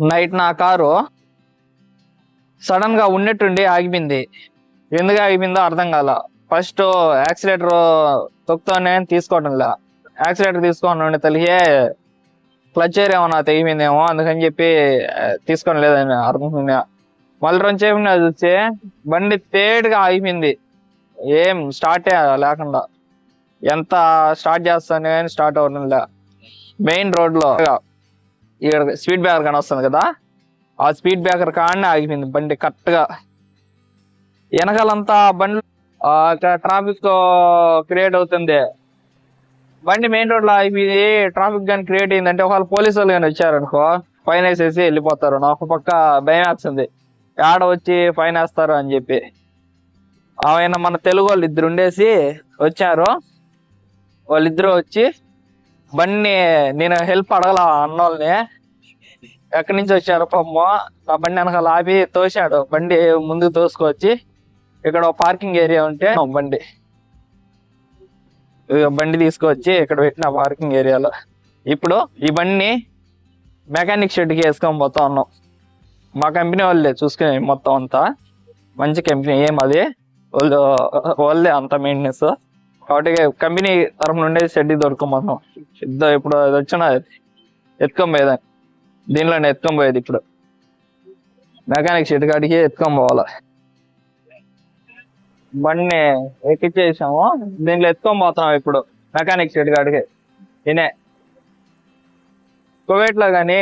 Night నా car సడన్గా ఉన్నట్టుండి ఆగిపోయింది. ఎందుకు ఆగిపోయిందో అర్థం కాల. ఫస్ట్ యాక్సిలేటర్ తొక్కుతోనే తీసుకోవడం లే. యాక్సిలేటర్ తీసుకోండి తలిగే క్లచ్ ఏమన్నా తెగిపోయిందేమో అందుకని చెప్పి ఆ, తీసుకోవడం లేదని అర్థం మళ్ళీ రెండు సేపు చూస్తే బండి తేడుగా ఆగిపోయింది. ఏం స్టార్ట్ లేకుండా. ఎంత స్టార్ట్ చేస్తాను స్టార్ట్ అవ్వడం లే. మెయిన్ రోడ్లో ఇక్కడ స్పీడ్ బ్రేకర్ కానీ వస్తుంది కదా ఆ స్పీడ్ బ్రేకర్ కాడనే ఆగిపోయింది బండి కరెక్ట్గా. వెనకాలంతా బండ్లు ట్రాఫిక్ క్రియేట్ అవుతుంది. బండి మెయిన్ రోడ్లో ఆగిపోయింది ట్రాఫిక్ కానీ క్రియేట్ అయిందంటే ఒకవేళ పోలీసు వాళ్ళు కానీ వచ్చారనుకో ఫైన్ వేసేసి వెళ్ళిపోతారు. నాకు పక్క భయం వేస్తుంది. ఆడ వచ్చి ఫైన్ వేస్తారు అని చెప్పి. ఆయన మన తెలుగు వాళ్ళు ఇద్దరు ఉండేసి వచ్చారు. వాళ్ళిద్దరూ వచ్చి బండిని నేను హెల్ప్ అడగల అన్నోళ్ళని ఎక్కడి నుంచి వచ్చారు పమ్మ ఆ బండి వెనకాల ఆపి తోశాడు. బండి ముందుకు తోసుకొచ్చి ఇక్కడ పార్కింగ్ ఏరియా ఉంటే బండి. బండి తీసుకొచ్చి ఇక్కడ పెట్టిన పార్కింగ్ ఏరియాలో. ఇప్పుడు ఈ బండిని మెకానిక్ షెడ్కి వేసుకొని పోతా ఉన్నాం. మా కంపెనీ వాళ్ళే చూసుకునే మొత్తం అంతా. మంచి కంపెనీ. ఏం అది? వాళ్ళు వాళ్ళే అంత మెయింటెనెన్స్ కాబట్టి కంపెనీ తరఫు నుండి షెడ్ దొరకమన్నాం ఇద్దరు ఇప్పుడు అది వచ్చిన ఎత్తుకొని పోయేదాన్ని. దీనిలో ఎత్తుకొని పోయేది ఇప్పుడు. మెకానిక్ షెడ్ కాడికి ఎత్తుకొని పోవాలి. బండిని ఎక్కిచ్చేసాము. దీంట్లో ఎత్తుకొని పోతున్నాం ఇప్పుడు. మెకానిక్ షెడ్ కాడికి. ఇనే కువైట్ కానీ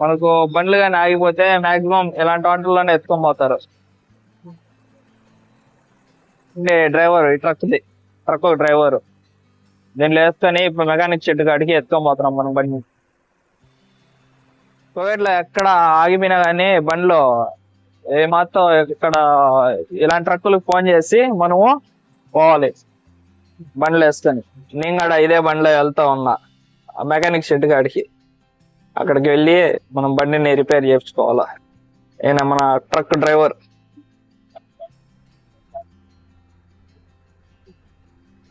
మనకు బండ్లు కానీ ఆగిపోతే మాక్సిమం ఇలాంటి వాటిల్లోనే ఎత్తుకొని పోతారు. డ్రైవర్ ఈ ట్రక్ది. Truck driver. దీనిలో వేసుకొని ఇప్పుడు మెకానిక్ షెడ్ కాడికి ఎత్తుకొని పోతున్నాం మనం బండి కువైట్లో ఎక్కడ ఆగిపోయినా కానీ బండిలో ఏమాత్రం ఇక్కడ ఇలాంటి ట్రక్కులకు ఫోన్ చేసి మనము పోవాలి. బండ్లు వేసుకొని. నేను కూడా ఇదే బండిలో వెళ్తా ఉన్నా. మెకానిక్ షెడ్ కాడికి. అక్కడికి వెళ్ళి మనం బండిని రిపేర్ చేయించుకోవాలా. ఈయన మన ట్రక్ డ్రైవర్.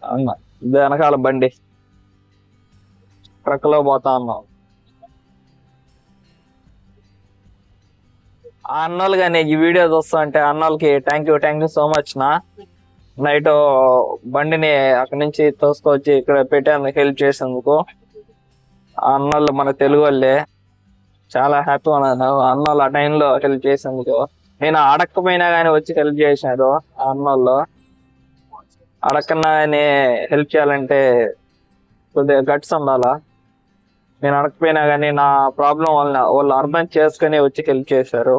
అవునా? ఇది వెనకాల బండి. ట్రక్లో పోతా ఉన్నాం. ఆ అన్నోళ్ళు కానీ ఈ వీడియో చూస్తా అంటే అన్నోళ్ళకి thank you thank you so much నా. నైట్ బండిని అక్కడి నుంచి తోసుకొచ్చి ఇక్కడ పెట్టేందుకు హెల్ప్ చేసేందుకు. ఆ అన్నోళ్ళు మన తెలుగు వాళ్ళే. చాలా హ్యాపీ ఉన్నాను అన్నోళ్ళు ఆ టైంలో హెల్ప్ చేసేందుకు. నేను అడక్కపోయినా కానీ వచ్చి హెల్ప్ చేశారు ఆ అన్నోళ్ళు అడగకన్నా కానీ హెల్ప్ చేయాలంటే కొద్దిగా గట్స్ ఉండాలా? నేను అడగకపోయినా కానీ నా ప్రాబ్లం వాళ్ళ వాళ్ళు అర్థం చేసుకుని వచ్చి హెల్ప్ చేశారు.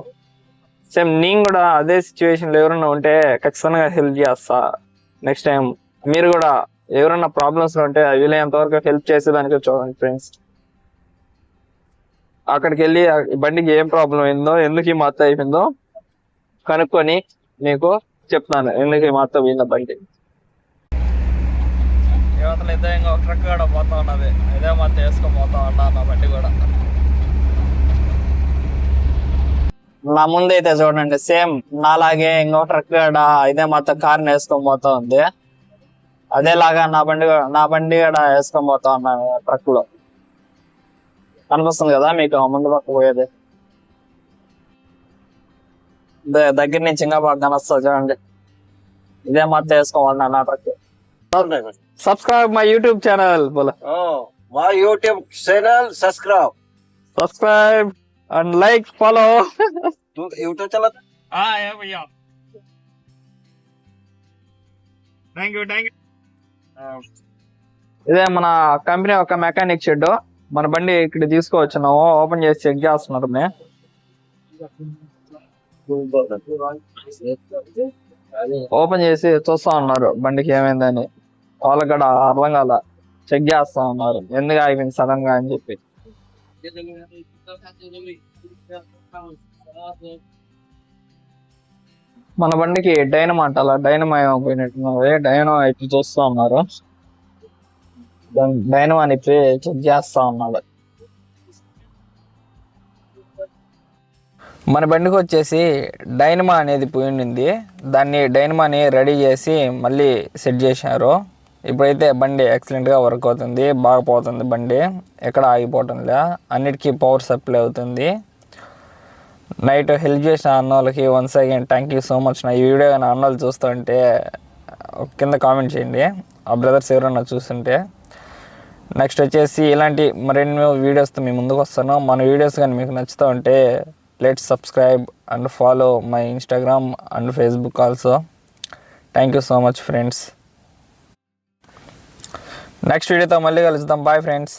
సేమ్ నేను కూడా అదే సిచ్యువేషన్లో ఎవరైనా ఉంటే ఖచ్చితంగా హెల్ప్ చేస్తా నెక్స్ట్ టైం మీరు కూడా ఎవరైనా ప్రాబ్లమ్స్ ఉంటే వీలైనంత వరకు హెల్ప్ చేసేదానికి చూడండి ఫ్రెండ్స్ అక్కడికి వెళ్ళి బండికి ఏం ప్రాబ్లం అయిందో ఎందుకు ఈ మత్త అయిపోయిందో కనుక్కొని మీకు చెప్తాను ఎందుకు ఈ మత్త పోయిందో బండి. యువతలు ఇద్దరు ఇంకా ట్రక్ కూడా పోతా ఉన్నది. ఇదే మత్త వేసుకొని పోతా ఉన్నా నా బండి కూడా. నా ముందు అయితే చూడండి సేమ్ నాలాగే ఇంకో ట్రక్ ఇదే మొత్తం కార్ వేసుకొని పోతా ఉంది. అదేలాగా నా బండి నా బండి కూడా వేసుకొని పోతా ఉన్నాను ట్రక్లో. కనిపిస్తుంది కదా మీకు ముందు పక్క పోయేది? దగ్గర నుంచి ఇంకా బాగా కనొస్తుంది చూడండి. ఇదే మొత్తం వేసుకోమన్నా నా truck subscribe my YouTube channel బోలో my YouTube channel subscribe. Subscribe and like follow तू YouTube चलाता భయ్యా థ్యాంక్ యూ థ్యాంక్ యూ ఇదే మన కంపెనీ ఒక మెకానిక్ షెడ్ మన బండి ఇక్కడ తీసుకువచ్చున్నాము ఓపెన్ చేసి చెక్ చేస్తున్నారు మే. ఓపెన్ చేసి చూస్తా ఉన్నారు బండికి ఏమైందని వాళ్ళకి కూడా అర్థం కాల చెక్ చేస్తా ఉన్నారు ఎందుకు ఆగిపోయింది సడన్ గా అని చెప్పి మన బండికి డైనమో అంటాల డైనమో ఏమో పోయినట్టున్నది డైనమో అయితే చూస్తా ఉన్నారు. డైనమో అని చెక్ చేస్తా ఉన్నాడు. మన బండికి వచ్చేసి డైనమా అనేది పోయి ఉండింది దాన్ని డైనమాని రెడీ చేసి మళ్ళీ సెట్ చేశారు. ఇప్పుడైతే బండి ఎక్సలెంట్గా వర్క్ అవుతుంది బాగా పోతుంది బండి. ఎక్కడ ఆగిపోవటంలే అన్నిటికీ పవర్ సప్లై అవుతుంది. నైట్ హెల్ప్ చేసిన అన్నోళ్ళకి once again thank you so much నా ఈ వీడియో కానీ అన్న వాళ్ళు చూస్తుంటే కింద కామెంట్ చేయండి. ఆ బ్రదర్స్ ఎవరన్నా చూస్తుంటే. నెక్స్ట్ వచ్చేసి ఇలాంటి మరెన్నో వీడియోస్తో మీ ముందుకు వస్తాను. మన వీడియోస్ కానీ మీకు నచ్చుతూ ఉంటే let subscribe and follow my Instagram and Facebook also thank you so much friends next వీడియోతో మళ్ళీ కలుద్దాం. Bye friends